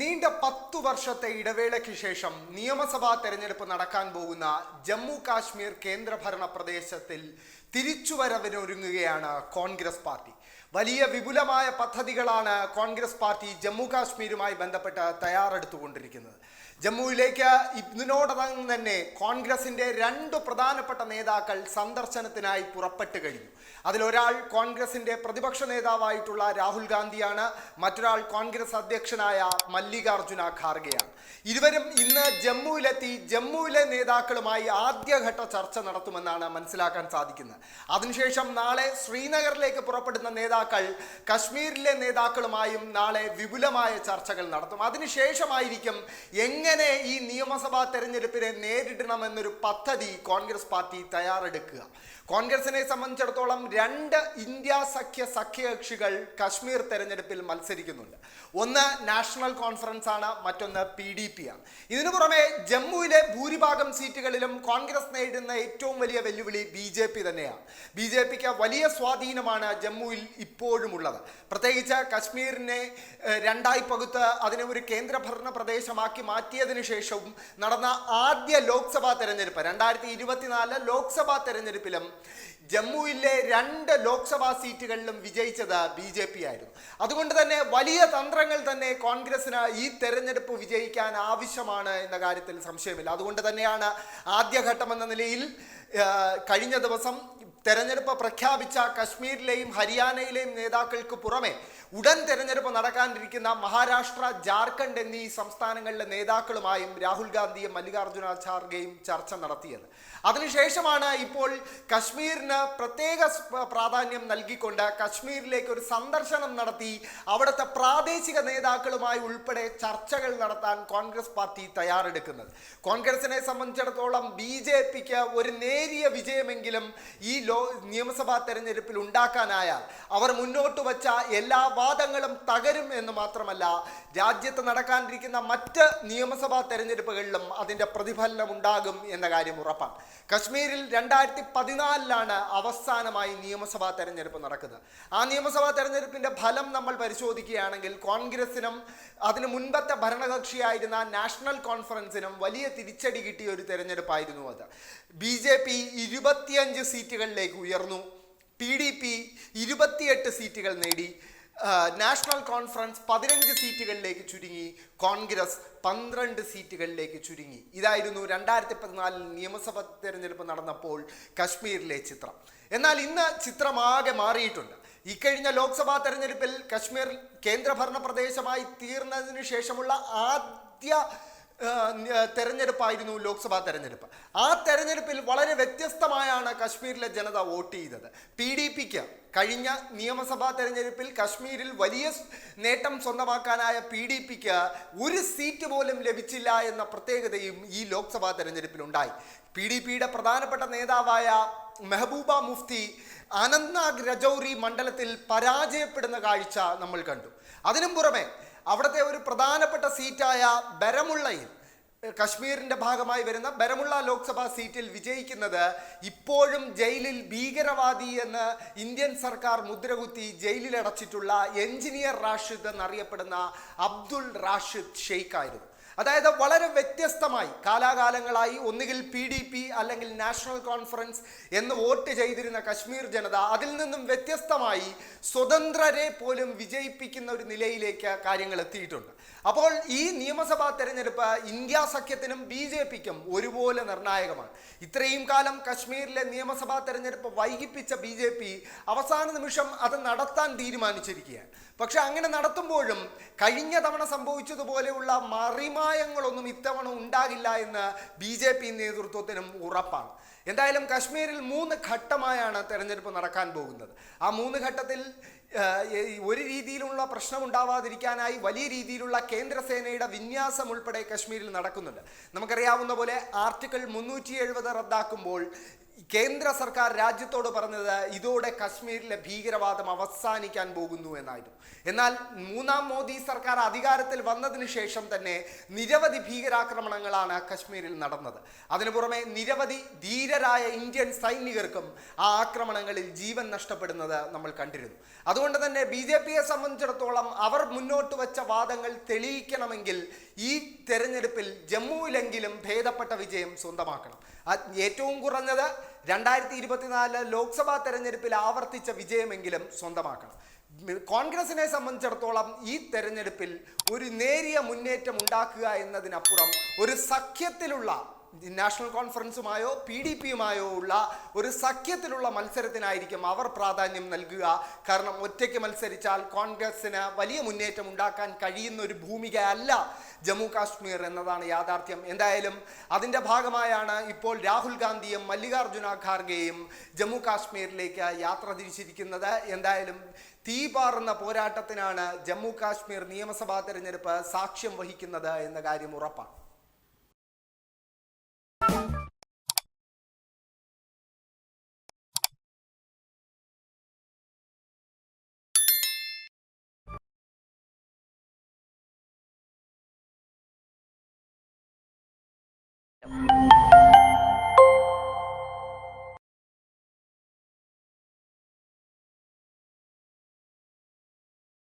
നീണ്ട പത്തു വർഷത്തെ ഇടവേളയ്ക്ക് ശേഷം നിയമസഭാ തെരഞ്ഞെടുപ്പ് നടക്കാൻ പോകുന്ന ജമ്മു കാശ്മീർ കേന്ദ്രഭരണ പ്രദേശത്തിൽ തിരിച്ചുവരവിനൊരുങ്ങുകയാണ് കോൺഗ്രസ് പാർട്ടി. വലിയ വിപുലമായ പദ്ധതികളാണ് കോൺഗ്രസ് പാർട്ടി ജമ്മു കാശ്മീരുമായി ബന്ധപ്പെട്ട് തയ്യാറെടുത്തുകൊണ്ടിരിക്കുന്നത്. ജമ്മുവിലേക്ക് ഇതിനോടകം തന്നെ കോൺഗ്രസിന്റെ രണ്ട് പ്രധാനപ്പെട്ട നേതാക്കൾ സന്ദർശനത്തിനായി പുറപ്പെട്ടു കഴിഞ്ഞു. അതിലൊരാൾ കോൺഗ്രസിന്റെ പ്രതിപക്ഷ നേതാവായിട്ടുള്ള രാഹുൽ ഗാന്ധിയാണ് മറ്റൊരാൾ കോൺഗ്രസ് അധ്യക്ഷനായ മല്ലികാർജുന ഖാർഗെയാണ്. ഇരുവരും ഇന്ന് ജമ്മുവിലെത്തി ജമ്മുവിലെ നേതാക്കളുമായി ആദ്യഘട്ട ചർച്ച നടത്തുമെന്നാണ് മനസ്സിലാക്കാൻ സാധിക്കുന്നത്. അതിനുശേഷം നാളെ ശ്രീനഗറിലേക്ക് പുറപ്പെടുന്ന നേതാക്കൾ കശ്മീരിലെ നേതാക്കളുമായും നാളെ വിപുലമായ ചർച്ചകൾ നടത്തും. അതിനുശേഷമായിരിക്കും എങ്ങനെ ഈ നിയമസഭാ തെരഞ്ഞെടുപ്പിനെ നേരിടണമെന്നൊരു പദ്ധതി കോൺഗ്രസ് പാർട്ടി തയ്യാറെടുക്കുക. കോൺഗ്രസിനെ സംബന്ധിച്ചിടത്തോളം രണ്ട് ഇന്ത്യ സഖ്യ സഖ്യകക്ഷികൾ കശ്മീർ തെരഞ്ഞെടുപ്പിൽ മത്സരിക്കുന്നുണ്ട്. ഒന്ന് നാഷണൽ കോൺഫറൻസ് ആണ് മറ്റൊന്ന് പി ഡി പി ആണ്. ഇതിനു പുറമെ ജമ്മുവിലെ ഭൂരിഭാഗം സീറ്റുകളിലും കോൺഗ്രസ് നേരിടുന്ന ഏറ്റവും വലിയ വെല്ലുവിളി ബി ജെ പി തന്നെയാണ്. ബി ജെ പിക്ക് വലിയ സ്വാധീനമാണ് ജമ്മുവിൽ ഇപ്പോഴും ഉള്ളത് പ്രത്യേകിച്ച് കശ്മീരിനെ രണ്ടായി പകുത്ത് അതിനെ ഒരു കേന്ദ്രഭരണ പ്രദേശമാക്കി മാറ്റിയതിനു ശേഷവും നടന്ന ആദ്യ ലോക്സഭാ തെരഞ്ഞെടുപ്പ് രണ്ടായിരത്തി ഇരുപത്തിനാല് ലോക്സഭാ തെരഞ്ഞെടുപ്പിലും ജമ്മുവിലെ രണ്ട് ലോക്സഭാ സീറ്റുകളിലും വിജയിച്ചത് ബി ജെ പി ആയിരുന്നു. അതുകൊണ്ട് തന്നെ വലിയ തന്ത്രങ്ങൾ തന്നെ കോൺഗ്രസിന് ഈ തെരഞ്ഞെടുപ്പ് വിജയിക്കാൻ ആവശ്യമാണ് എന്ന കാര്യത്തിൽ സംശയമില്ല. അതുകൊണ്ട് തന്നെയാണ് ആദ്യഘട്ടം എന്ന നിലയിൽ കഴിഞ്ഞ ദിവസം തെരഞ്ഞെടുപ്പ് പ്രഖ്യാപിച്ച കശ്മീരിലെയും ഹരിയാനയിലെയും നേതാക്കൾക്ക് പുറമെ ഉടൻ തെരഞ്ഞെടുപ്പ് നടക്കാനിരിക്കുന്ന മഹാരാഷ്ട്ര ജാർഖണ്ഡ് എന്നീ സംസ്ഥാനങ്ങളിലെ നേതാക്കളുമായും രാഹുൽ ഗാന്ധിയും മല്ലികാർജുന ഖാർഗെയും ചർച്ച നടത്തിയത്. അതിനുശേഷമാണ് ഇപ്പോൾ കശ്മീരിന് പ്രത്യേക പ്രാധാന്യം നൽകിക്കൊണ്ട് കശ്മീരിലേക്ക് ഒരു സന്ദർശനം നടത്തി അവിടുത്തെ പ്രാദേശിക നേതാക്കളുമായി ഉൾപ്പെടെ ചർച്ചകൾ നടത്താൻ കോൺഗ്രസ് പാർട്ടി തയ്യാറെടുക്കുന്നത്. കോൺഗ്രസിനെ സംബന്ധിച്ചിടത്തോളം ബി ഒരു നേരിയ വിജയമെങ്കിലും ഈ ലോ നിയമസഭാ തെരഞ്ഞെടുപ്പിൽ ഉണ്ടാക്കാനായാൽ അവർ മുന്നോട്ട് വച്ച എല്ലാ വാദങ്ങളും തകരും എന്ന് മാത്രമല്ല രാജ്യത്ത് നടക്കാനിരിക്കുന്ന മറ്റ് നിയമസഭാ തെരഞ്ഞെടുപ്പുകളിലും അതിന്റെ പ്രതിഫലനം ഉണ്ടാകും എന്ന കാര്യം ഉറപ്പാണ്. കശ്മീരിൽ രണ്ടായിരത്തി പതിനാലിലാണ് അവസാനമായി നിയമസഭാ തെരഞ്ഞെടുപ്പ് നടക്കുന്നത്. ആ നിയമസഭാ തെരഞ്ഞെടുപ്പിന്റെ ഫലം നമ്മൾ പരിശോധിക്കുകയാണെങ്കിൽ കോൺഗ്രസിനും അതിന് മുൻപത്തെ ഭരണകക്ഷിയായിരുന്ന നാഷണൽ കോൺഫറൻസിനും വലിയ തിരിച്ചടി കിട്ടിയ ഒരു തെരഞ്ഞെടുപ്പായിരുന്നു അത്. ബി ജെ പി ഇരുപത്തിയഞ്ച് സീറ്റുകളിലേക്ക് ഉയർന്നു. പി ഡി പി ഇരുപത്തിയെട്ട് സീറ്റുകൾ നേടി. നാഷണൽ കോൺഫറൻസ് പതിനഞ്ച് സീറ്റുകളിലേക്ക് ചുരുങ്ങി. കോൺഗ്രസ് പന്ത്രണ്ട് സീറ്റുകളിലേക്ക് ചുരുങ്ങി. ഇതായിരുന്നു രണ്ടായിരത്തി പതിനാലിൽ നിയമസഭ തിരഞ്ഞെടുപ്പ് നടന്നപ്പോൾ കശ്മീരിലെ ചിത്രം. എന്നാൽ ഇന്ന് ചിത്രമാകെ മാറിയിട്ടുണ്ട്. ഇക്കഴിഞ്ഞ ലോക്സഭാ തെരഞ്ഞെടുപ്പിൽ കശ്മീർ കേന്ദ്രഭരണ പ്രദേശമായി തീർന്നതിന് ശേഷമുള്ള ആദ്യ തെരഞ്ഞെടുപ്പായിരുന്നു ലോക്സഭാ തെരഞ്ഞെടുപ്പ്. ആ തെരഞ്ഞെടുപ്പിൽ വളരെ വ്യത്യസ്തമായാണ് കശ്മീരിലെ ജനത വോട്ട് ചെയ്തത്. പി ഡി പിക്ക് കഴിഞ്ഞ നിയമസഭാ തെരഞ്ഞെടുപ്പിൽ കശ്മീരിൽ വലിയ നേട്ടം സ്വന്തമാക്കാനായ പി ഡി പിക്ക് ഒരു സീറ്റ് പോലും ലഭിച്ചില്ല എന്ന പ്രത്യേകതയും ഈ ലോക്സഭാ തെരഞ്ഞെടുപ്പിൽ ഉണ്ടായി പി ഡി പിയുടെ പ്രധാനപ്പെട്ട നേതാവായ മെഹബൂബ മുഫ്തി അനന്ത്നാഗ് രജൌരി മണ്ഡലത്തിൽ പരാജയപ്പെടുന്ന കാഴ്ച നമ്മൾ കണ്ടു. അതിനും പുറമെ അവിടുത്തെ പ്രധാനപ്പെട്ട സീറ്റായ ബരമുള്ളയിൽ കശ്മീരിന്റെ ഭാഗമായി വരുന്ന ബരമുള്ള ലോക്സഭാ സീറ്റിൽ വിജയിക്കുന്നത് ഇപ്പോഴും ജയിലിൽ ഭീകരവാദി എന്ന് ഇന്ത്യൻ സർക്കാർ മുദ്രകുത്തി ജയിലിൽ അടച്ചിട്ടുള്ള എഞ്ചിനീയർ റാഷിദ് എന്നറിയപ്പെടുന്ന അബ്ദുൾ റാഷിദ് ഷെയ്ഖ് ആയിരുന്നു. അതായത് വളരെ വ്യത്യസ്തമായി കാലാകാലങ്ങളായി ഒന്നുകിൽ പി ഡി പി അല്ലെങ്കിൽ നാഷണൽ കോൺഫറൻസ് എന്ന് വോട്ട് ചെയ്തിരുന്ന കശ്മീർ ജനത അതിൽ നിന്നും വ്യത്യസ്തമായി സ്വതന്ത്രരെ പോലും വിജയിപ്പിക്കുന്ന ഒരു നിലയിലേക്ക് കാര്യങ്ങൾ എത്തിയിട്ടുണ്ട്. അപ്പോൾ ഈ നിയമസഭാ തെരഞ്ഞെടുപ്പ് ഇന്ത്യ സഖ്യത്തിനും ബി ജെ പിക്കും ഒരുപോലെ നിർണായകമാണ്. ഇത്രയും കാലം കശ്മീരിലെ നിയമസഭാ തെരഞ്ഞെടുപ്പ് വൈകിപ്പിച്ച ബി ജെ പി അവസാന നിമിഷം അത് നടത്താൻ തീരുമാനിച്ചിരിക്കുകയാണ്. പക്ഷെ അങ്ങനെ നടത്തുമ്പോഴും കഴിഞ്ഞ തവണ സംഭവിച്ചതുപോലെയുള്ള മറിമായങ്ങളൊന്നും ഇത്തവണ ഉണ്ടാകില്ല എന്ന് ബി ജെ പി നേതൃത്വത്തിനും ഉറപ്പാണ്. എന്തായാലും കശ്മീരിൽ മൂന്ന് ഘട്ടമായാണ് തെരഞ്ഞെടുപ്പ് നടക്കാൻ പോകുന്നത്. ആ മൂന്ന് ഘട്ടത്തിൽ ഒരു രീതിയിലുള്ള പ്രശ്നം ഉണ്ടാവാതിരിക്കാനായി വലിയ രീതിയിലുള്ള കേന്ദ്രസേനയുടെ വിന്യാസം ഉൾപ്പെടെ കശ്മീരിൽ നടക്കുന്നുണ്ട്. നമുക്കറിയാവുന്ന പോലെ ആർട്ടിക്കിൾ മുന്നൂറ്റി എഴുപത് റദ്ദാക്കുമ്പോൾ കേന്ദ്ര സർക്കാർ രാജ്യത്തോട് പറഞ്ഞത് ഇതോടെ കശ്മീരിലെ ഭീകരവാദം അവസാനിക്കാൻ പോകുന്നു എന്നായിരുന്നു. എന്നാൽ മൂന്നാം മോദി സർക്കാർ അധികാരത്തിൽ വന്നതിന് ശേഷം തന്നെ നിരവധി ഭീകരാക്രമണങ്ങളാണ് കശ്മീരിൽ നടന്നത്. അതിനു പുറമെ നിരവധി ധീരരായ ഇന്ത്യൻ സൈനികർക്കും ആ ആക്രമണങ്ങളിൽ ജീവൻ നഷ്ടപ്പെടുന്നത് നമ്മൾ കണ്ടിരുന്നു. അതുകൊണ്ട് അതുകൊണ്ട് തന്നെ ബി ജെ പിയെ സംബന്ധിച്ചിടത്തോളം അവർ മുന്നോട്ട് വച്ച വാദങ്ങൾ തെളിയിക്കണമെങ്കിൽ ഈ തെരഞ്ഞെടുപ്പിൽ ജമ്മുവിലെങ്കിലും ഭേദപ്പെട്ട വിജയം സ്വന്തമാക്കണം. ഏറ്റവും കുറഞ്ഞത് രണ്ടായിരത്തി ഇരുപത്തിനാല് ലോക്സഭാ തെരഞ്ഞെടുപ്പിൽ ആവർത്തിച്ച വിജയമെങ്കിലും സ്വന്തമാക്കണം. കോൺഗ്രസിനെ സംബന്ധിച്ചിടത്തോളം ഈ തെരഞ്ഞെടുപ്പിൽ ഒരു നേരിയ മുന്നേറ്റം ഉണ്ടാക്കുക എന്നതിനപ്പുറം ഒരു സഖ്യത്തിലുള്ള നാഷണൽ കോൺഫറൻസുമായോ പി ഡി പിയുമായോ ഉള്ള ഒരു സഖ്യത്തിലുള്ള മത്സരത്തിനായിരിക്കും അവർ പ്രാധാന്യം നൽകുക. കാരണം ഒറ്റയ്ക്ക് മത്സരിച്ചാൽ കോൺഗ്രസിന് വലിയ മുന്നേറ്റം ഉണ്ടാക്കാൻ കഴിയുന്ന ഒരു ഭൂമിക അല്ല ജമ്മു കാശ്മീർ എന്നതാണ് യാഥാർത്ഥ്യം. എന്തായാലും അതിന്റെ ഭാഗമായാണ് ഇപ്പോൾ രാഹുൽ ഗാന്ധിയും മല്ലികാർജുന ഖാർഗെയും ജമ്മു കാശ്മീരിലേക്ക് യാത്ര തിരിച്ചിരിക്കുന്നത്. എന്തായാലും തീ പാറുന്ന പോരാട്ടത്തിനാണ് ജമ്മു കാശ്മീർ നിയമസഭാ തെരഞ്ഞെടുപ്പ് സാക്ഷ്യം വഹിക്കുന്നത് എന്ന കാര്യം ഉറപ്പാണ്. Música